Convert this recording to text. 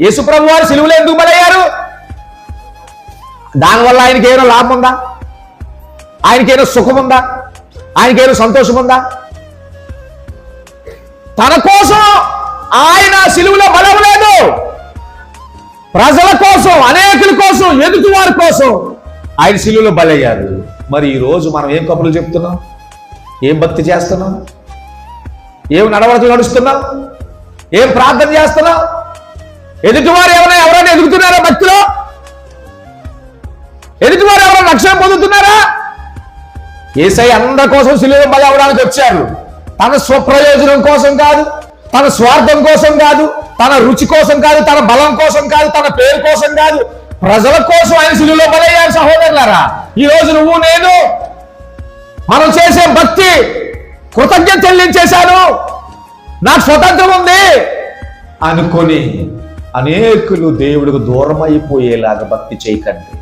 యేసుప్రభు వారు సిలువలో ఎందుకు బలయ్యారు? దానివల్ల ఆయనకి ఏమైనా లాభం ఉందా ఆయనకేమైనా సుఖం ఉందా ఆయనకేమైనా సంతోషం ఉందా తన కోసం ఆయన సిలువులో బలం లేదు. ప్రజల కోసం అనేకుల కోసం ఎదుటి వారి కోసం ఆయన సిలువులో బలయ్యారు. మరి ఈ రోజు మనం ఏం కబుర్లు చెప్తున్నాం? ఏం భక్తి చేస్తున్నాం? ఏం నడవడికలు నడుస్తున్నాం? ఏం ప్రార్థన చేస్తున్నాం? ఎదుటివారు ఎవరైనా ఎవరైనా ఎదుగుతున్నారా భక్తిలో? ఎదుటివారు ఎవరైనా లక్ష్యం పొందుతున్నారా? ఏసై అందరి కోసం సిలువ బలి అవడానికి వచ్చారు. తన స్వప్రయోజనం కోసం కాదు తన స్వార్థం కోసం కాదు తన రుచి కోసం కాదు తన బలం కోసం కాదు తన పేరు కోసం కాదు ప్రజల కోసం ఆయన సిలువలో బలయ్యారు సహోదరులారా. ఈ రోజు నువ్వు నేను మనం చేసే భక్తి కృతజ్ఞత చెల్లించేశాను. నాకు స్వతంత్రం ఉంది అనుకొని అనేకులు దేవుడికి దూరం అయిపోయేలాగా భక్తి చేయకండి.